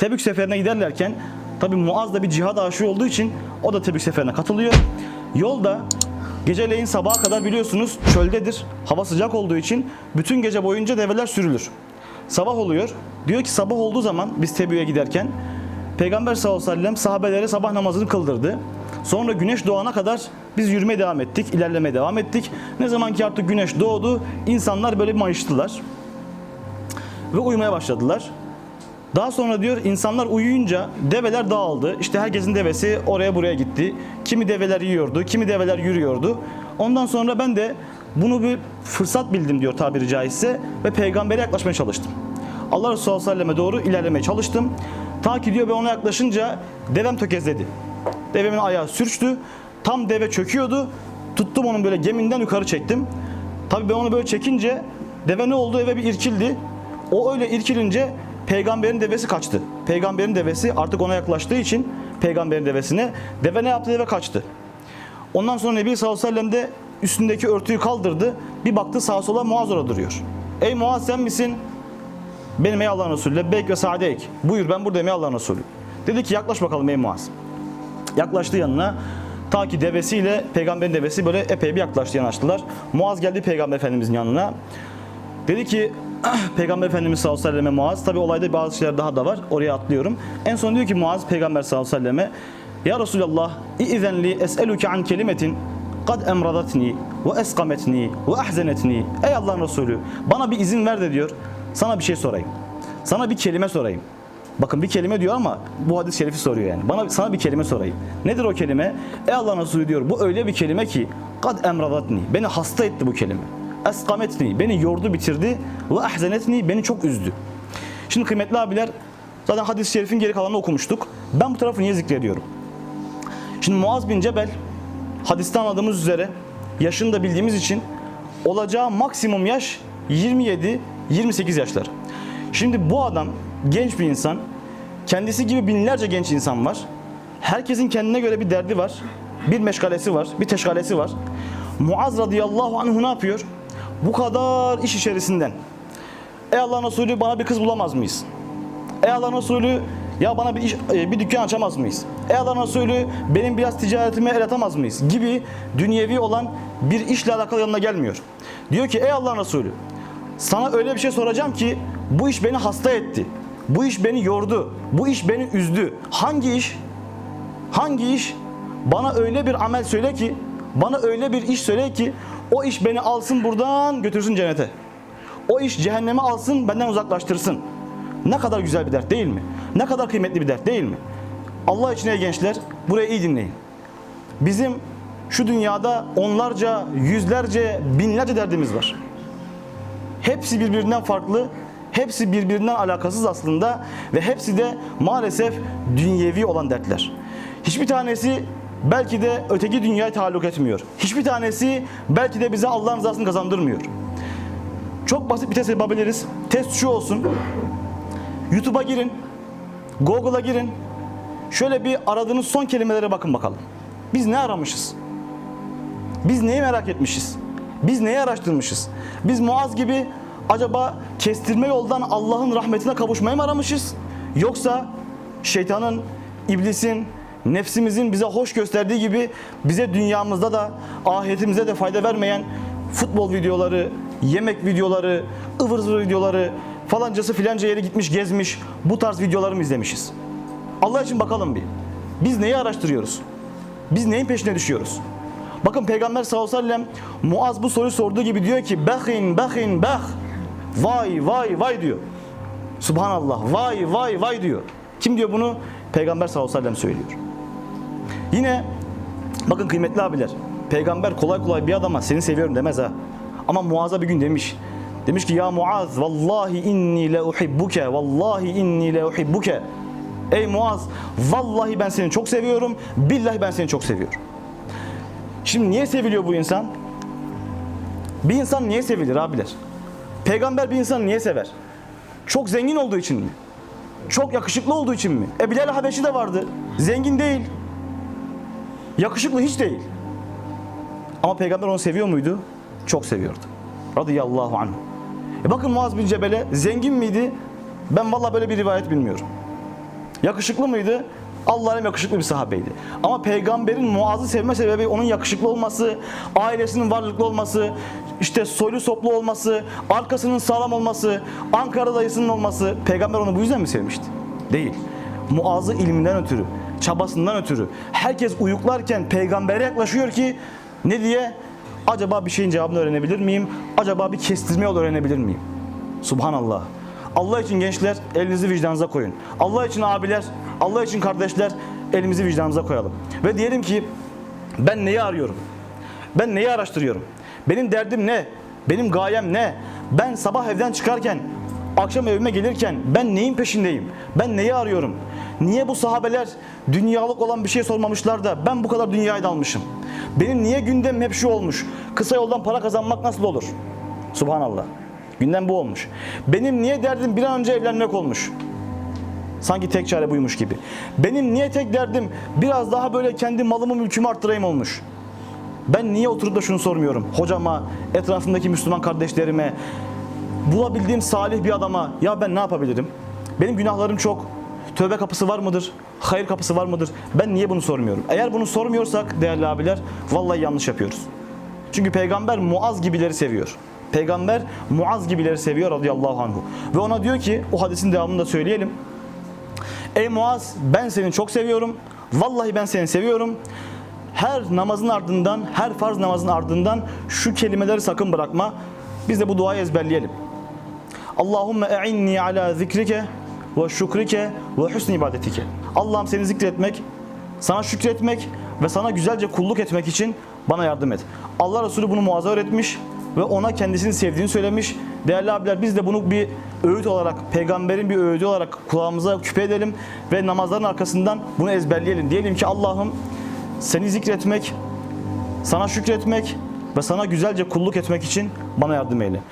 Tebük seferine giderlerken tabi Muaz da bir cihad aşığı olduğu için o da Tebük seferine katılıyor. Yolda geceleyin sabaha kadar biliyorsunuz çöldedir. Hava sıcak olduğu için bütün gece boyunca develer sürülür. Sabah oluyor. Diyor ki sabah olduğu zaman biz Tebük'e giderken Peygamber sallallahu aleyhi ve sellem sahabelere sabah namazını kıldırdı. Sonra güneş doğana kadar biz yürümeye devam ettik, ilerlemeye devam ettik. Ne zaman ki artık güneş doğdu, insanlar böyle mayıştılar ve uyumaya başladılar. Daha sonra diyor insanlar uyuyunca develer dağıldı. İşte herkesin devesi oraya buraya gitti. Kimi develer yiyordu, kimi develer yürüyordu. Ondan sonra ben de bunu bir fırsat bildim diyor tabiri caizse ve peygambere yaklaşmaya çalıştım. Allah Resulü sallallahu aleyhi ve doğru ilerlemeye çalıştım. Ta ki diyor ben ona yaklaşınca devem tökezledi. Devemin ayağı sürçtü. Tam deve çöküyordu. Tuttum onun böyle geminden yukarı çektim. Tabii ben onu böyle çekince deve ne oldu eve bir irkildi. O öyle irkilince peygamberin devesi kaçtı. Peygamberin devesi artık ona yaklaştığı için peygamberin devesine deve ne yaptı deve kaçtı. Ondan sonra Nebi sallallahu aleyhi ve sellem de üstündeki örtüyü kaldırdı. Bir baktı sağa sola Muaz orada duruyor. Ey Muaz sen misin? Benim ey Allah'ın Resulü. Lebbeyk ve sa'deyk. Buyur ben buradayım ey Allah'ın Resulü. Dedi ki yaklaş bakalım ey Muaz. Yaklaştı yanına. Ta ki devesiyle peygamberin devesi böyle epey bir yaklaştı yanaştılar. Muaz geldi peygamber efendimizin yanına. Dedi ki Peygamber Efendimiz sallallahu aleyhi ve selleme Muaz tabi olayda bazı şeyler daha da var oraya atlıyorum. En son diyor ki Muaz Peygamber sallallahu aleyhi ve selleme Ya Resulallah İzen li es'eluke an kelimetin kad emradatni ve eskametni ve ahzenetni Ey Allah'ın Resulü bana bir izin ver de diyor sana bir şey sorayım. Sana bir kelime sorayım. Bakın bir kelime diyor ama bu hadis şerifi soruyor yani. Bana sana bir kelime sorayım. Nedir o kelime? Ey Allah'ın Resulü diyor bu öyle bir kelime ki kad emradatni beni hasta etti bu kelime. Eskametni beni yordu bitirdi ve ahzenetni beni çok üzdü. Şimdi kıymetli abiler zaten hadis-i şerifin geri kalanını okumuştuk. Ben bu tarafı niye zikrediyorum? Şimdi Muaz bin Cebel hadiste anladığımız üzere yaşını da bildiğimiz için olacağı maksimum yaş 27-28 yaşlar. Şimdi bu adam genç bir insan. Kendisi gibi binlerce genç insan var. Herkesin kendine göre bir derdi var. Bir meşgalesi var, bir teşgalesi var. Muaz radıyallahu anhu ne yapıyor? Bu kadar iş içerisinden. Ey Allah'ın Resulü bana bir kız bulamaz mıyız? Ey Allah'ın Resulü ya bana bir, iş, e, bir dükkan açamaz mıyız? Ey Allah'ın Resulü benim biraz ticaretime el atamaz mıyız? Gibi dünyevi olan bir işle alakalı yanına gelmiyor. Diyor ki ey Allah'ın Resulü sana öyle bir şey soracağım ki bu iş beni hasta etti. Bu iş beni yordu. Bu iş beni üzdü. Hangi iş? Hangi iş? Bana öyle bir amel söyle ki, bana öyle bir iş söyle ki o iş beni alsın buradan götürsün cennete. O iş cehenneme alsın benden uzaklaştırsın. Ne kadar güzel bir dert değil mi? Ne kadar kıymetli bir dert değil mi? Allah için ey gençler burayı iyi dinleyin. Bizim şu dünyada onlarca, yüzlerce, binlerce derdimiz var. Hepsi birbirinden farklı, hepsi birbirinden alakasız aslında ve hepsi de maalesef dünyevi olan dertler. Hiçbir tanesi belki de öteki dünyaya taalluk etmiyor. Hiçbir tanesi belki de bize Allah'ın rızasını kazandırmıyor. Çok basit bir test yapabiliriz. Test şu olsun. YouTube'a girin. Google'a girin. Şöyle bir aradığınız son kelimelere bakın bakalım. Biz ne aramışız? Biz neyi merak etmişiz? Biz neyi araştırmışız? Biz Muaz gibi acaba kestirme yoldan Allah'ın rahmetine kavuşmayı mı aramışız? Yoksa şeytanın, iblisin, nefsimizin bize hoş gösterdiği gibi bize dünyamızda da ahiretimize de fayda vermeyen futbol videoları, yemek videoları, ıvır zıvır videoları, falancası filanca yere gitmiş gezmiş bu tarz videoları mı izlemişiz? Allah için bakalım bir. Biz neyi araştırıyoruz? Biz neyin peşine düşüyoruz? Bakın Peygamber sallallahu aleyhi ve sellem Muaz bu soruyu sorduğu gibi diyor ki Behin, behin, beh. Vay, vay, vay diyor. Subhanallah. Vay, vay, vay diyor. Kim diyor bunu? Peygamber sallallahu aleyhi ve sellem söylüyor. Yine bakın kıymetli abiler. Peygamber kolay kolay bir adama seni seviyorum demez ha. Ama Muaz'a bir gün demiş. Demiş ki ya Muaz vallahi inni le uhibbuke vallahi inni le uhibbuke. Ey Muaz vallahi ben seni çok seviyorum. Billahi ben seni çok seviyorum. Şimdi niye seviliyor bu insan? Bir insan niye sevilir abiler? Peygamber bir insanı niye sever? Çok zengin olduğu için mi? Çok yakışıklı olduğu için mi? E Bilal Habeşi de vardı. Zengin değil. Yakışıklı hiç değil. Ama peygamber onu seviyor muydu? Çok seviyordu. Radıyallahu anh. E bakın Muaz bin Cebel'e zengin miydi? Ben vallahi böyle bir rivayet bilmiyorum. Yakışıklı mıydı? Allah'ın yakışıklı bir sahabeydi. Ama peygamberin Muaz'ı sevme sebebi onun yakışıklı olması, ailesinin varlıklı olması, işte soylu soplu olması, arkasının sağlam olması, Ankara dayısının olması. Peygamber onu bu yüzden mi sevmişti? Değil. Muaz'ı ilminden ötürü, çabasından ötürü. Herkes uyuklarken peygambere yaklaşıyor ki ne diye? Acaba bir şeyin cevabını öğrenebilir miyim? Acaba bir kestirme yol öğrenebilir miyim? Subhanallah. Allah için gençler elinizi vicdanınıza koyun. Allah için abiler, Allah için kardeşler elimizi vicdanımıza koyalım. Ve diyelim ki ben neyi arıyorum? Ben neyi araştırıyorum? Benim derdim ne? Benim gayem ne? Ben sabah evden çıkarken, akşam evime gelirken ben neyin peşindeyim? Ben neyi arıyorum? Niye bu sahabeler dünyalık olan bir şey sormamışlar da ben bu kadar dünyayı dalmışım? Benim niye gündemim hep şu olmuş? Kısa yoldan para kazanmak nasıl olur? Subhanallah. Gündem bu olmuş. Benim niye derdim bir an önce evlenmek olmuş? Sanki tek çare buymuş gibi. Benim niye tek derdim biraz daha böyle kendi malımı mülkümü arttırayım olmuş. Ben niye oturup da şunu sormuyorum? Hocama, etrafımdaki Müslüman kardeşlerime, bulabildiğim salih bir adama ya ben ne yapabilirim? Benim günahlarım çok. Tövbe kapısı var mıdır? Hayır kapısı var mıdır? Ben niye bunu sormuyorum? Eğer bunu sormuyorsak değerli abiler vallahi yanlış yapıyoruz. Çünkü peygamber Muaz gibileri seviyor. Peygamber Muaz gibileri seviyor radıyallahu anhu. Ve ona diyor ki o hadisin devamını da söyleyelim. Ey Muaz ben seni çok seviyorum. Vallahi ben seni seviyorum. Her namazın ardından, her farz namazın ardından şu kelimeleri sakın bırakma. Biz de bu duayı ezberleyelim. Allahümme e'inni ala zikrike ve şükrike ve husni ibadetike. Allah'ım seni zikretmek, sana şükretmek ve sana güzelce kulluk etmek için bana yardım et. Allah Resulü bunu Muaz'a öğretmiş ve ona kendisini sevdiğini söylemiş. Değerli abiler biz de bunu bir öğüt olarak, peygamberin bir öğüdü olarak kulağımıza küpe edelim ve namazların arkasından bunu ezberleyelim. Diyelim ki Allah'ım seni zikretmek, sana şükretmek ve sana güzelce kulluk etmek için bana yardım eyle.